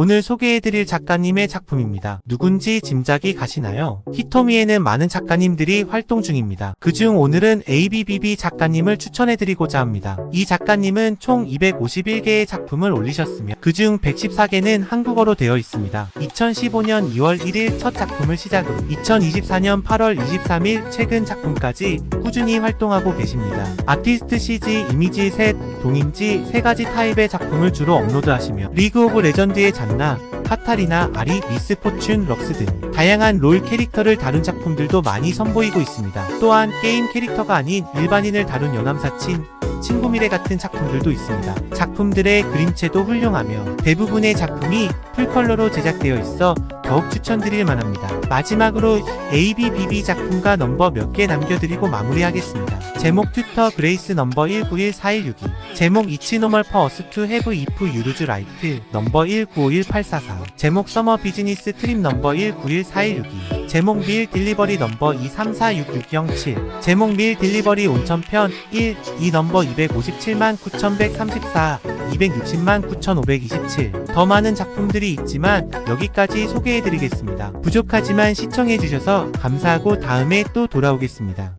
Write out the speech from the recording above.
오늘 소개해드릴 작가님의 작품입니다. 누군지 짐작이 가시나요? 히토미에는 많은 작가님들이 활동 중입니다. 그중 오늘은 ABBB 작가님을 추천해드리고자 합니다. 이 작가님은 총 251개의 작품을 올리셨으며 그중 114개는 한국어로 되어 있습니다. 2015년 2월 1일 첫 작품을 시작으로 2024년 8월 23일 최근 작품까지 꾸준히 활동하고 계십니다. 아티스트 CG, 이미지 셋, 동인지 세 가지 타입의 작품을 주로 업로드하시며 리그 오브 레전드의 잔나, 카타리나, 아리, 미스 포춘, 럭스 등 다양한 롤 캐릭터를 다룬 작품들도 많이 선보이고 있습니다. 또한 게임 캐릭터가 아닌 일반인을 다룬 연암사친, 친구미래 같은 작품들도 있습니다. 작품들의 그림체도 훌륭하며 대부분의 작품이 풀컬러로 제작되어 있어 더욱 추천드릴 만합니다. 마지막으로 ABBB 작품과 넘버 몇 개 남겨드리고 마무리하겠습니다. 제목 튜터 그레이스 넘버 1914162 제목 이치 노멀 퍼어스 투 해브 이프 유루즈 라이트 넘버 1951844 제목 서머 비즈니스 트립 넘버 1914162 제목 밀 딜리버리 넘버 2346607 제목 밀 딜리버리 온천편 1이 넘버 257만 9134 260만 9527 더 많은 작품 들이 있지만 여기까지 소개해드리겠습니다. 부족하지만 시청해주셔서 감사하고 다음에 또 돌아오겠습니다.